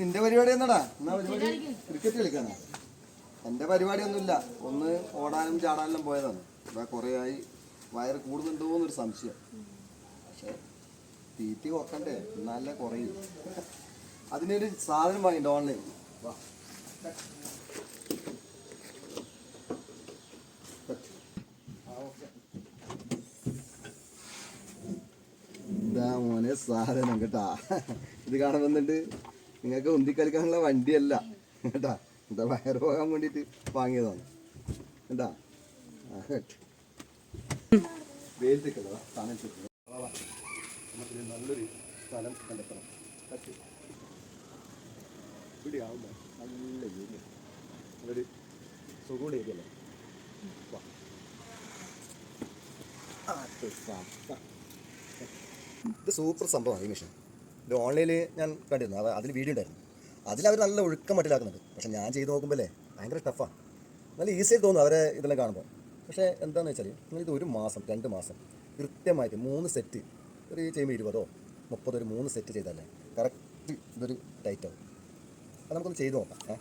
നിന്റെ പരിപാടി എന്നടാ എന്നാ പരിപാടി ക്രിക്കറ്റ് കളിക്കാനാ. എന്റെ പരിപാടി ഒന്നുമില്ല ഒന്ന് ഓടാനും ചാടാനും പോയതാണ്. ഇവിടെ കുറേ ആയി വയറ് കൂടുന്നുണ്ടോ എന്നൊരു സംശയം. പക്ഷെ തീറ്റി കുറക്കണ്ടേ എന്നാലേ കുറയും. അതിനൊരു സാധനം വാങ്ങിണ്ട് ഓൺലൈൻ വാ. ഇതാ മോനെ സാധനം കേട്ടാ. ഇത് കാണാൻ വന്നിട്ട് നിങ്ങൾക്ക് ഉന്തിക്കളിക്കാനുള്ള വണ്ടിയല്ല കേട്ടാ. എന്താ വയറ് പോകാൻ വേണ്ടിയിട്ട് വാങ്ങിയതാണ് കേട്ടാ. വെയിലത്തേക്കല്ലോ തണുത്തിട്ട് നമുക്കിത് നല്ലൊരു സ്ഥലം കണ്ടെത്തണം. ഇവിടെ ആവുമ്പോൾ നല്ല ഏരിയ ഒരു സുഖമുള്ള ഏരിയ അല്ലേ? ഇത് സൂപ്പർ സംഭവമാണ് ഈ മെഷീൻ ഇത് ഓൺലൈനിൽ ഞാൻ കണ്ടിരുന്നു. അത് അതിൽ വീഡിയോ ഉണ്ടായിരുന്നു. അതിൽ അവർ നല്ല ഒഴുക്കം മട്ടിലാക്കുന്നുണ്ട് പക്ഷേ ഞാൻ ചെയ്ത് നോക്കുമ്പോഴേ ഭയങ്കര ടഫാണ് നല്ല ഈസി തോന്നുന്നു തോന്നും അവരെ ഇതെല്ലാം കാണുമ്പോൾ പക്ഷേ എന്താണെന്ന് വെച്ചാൽ നിങ്ങളിത് ഒരു മാസം രണ്ട് മാസം കൃത്യമായിട്ട് മൂന്ന് സെറ്റ് ഒരു ചെയ്യുമ്പോൾ ഇരുപതോ മുപ്പതോ ഒരു മൂന്ന് സെറ്റ് ചെയ്താലേ കറക്റ്റ് ഇതൊരു ടൈറ്റ് ആവും. അത് നമുക്കൊന്ന് ചെയ്ത് നോക്കാം. ഏ?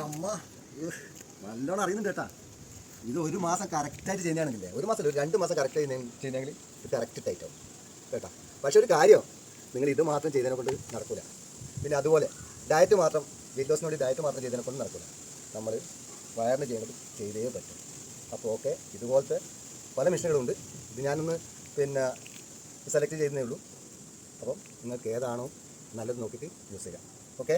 അമ്മ. നല്ലോണം അറിയുന്നുണ്ട് കേട്ടാ. ഇത് ഒരു മാസം കറക്റ്റായിട്ട് ചെയ്യുന്നതാണെങ്കിലേ ഒരു മാസം ഒരു രണ്ട് മാസം കറക്റ്റ് ചെയ്യുന്നെങ്കിൽ ഇത് കറക്റ്റ് ടൈറ്റ് ആവും. കേട്ടാ? പക്ഷെ ഒരു കാര്യം നിങ്ങൾ ഇത് മാത്രം ചെയ്തതിനെ കൊണ്ട് നടക്കില്ല പിന്നെ അതുപോലെ ഡയറ്റ് മാത്രം വെയിറ്റ് വേണ്ടി ഡയറ്റ് മാത്രം ചെയ്തതിനെ കൊണ്ട് നടക്കില്ല നമ്മൾ വയറിന് ചെയ്യേണ്ടത് ചെയ്തേ പറ്റും. അപ്പോൾ ഓക്കെ ഇതുപോലത്തെ പല മെഷീനുകളുണ്ട്. ഇത് ഞാനൊന്ന് പിന്നെ സെലക്ട് ചെയ്യുന്നേ ഉള്ളൂ. അപ്പം നിങ്ങൾക്ക് ഏതാണോ നല്ലത് നോക്കിയിട്ട് യൂസ് ചെയ്യാം ഓക്കെ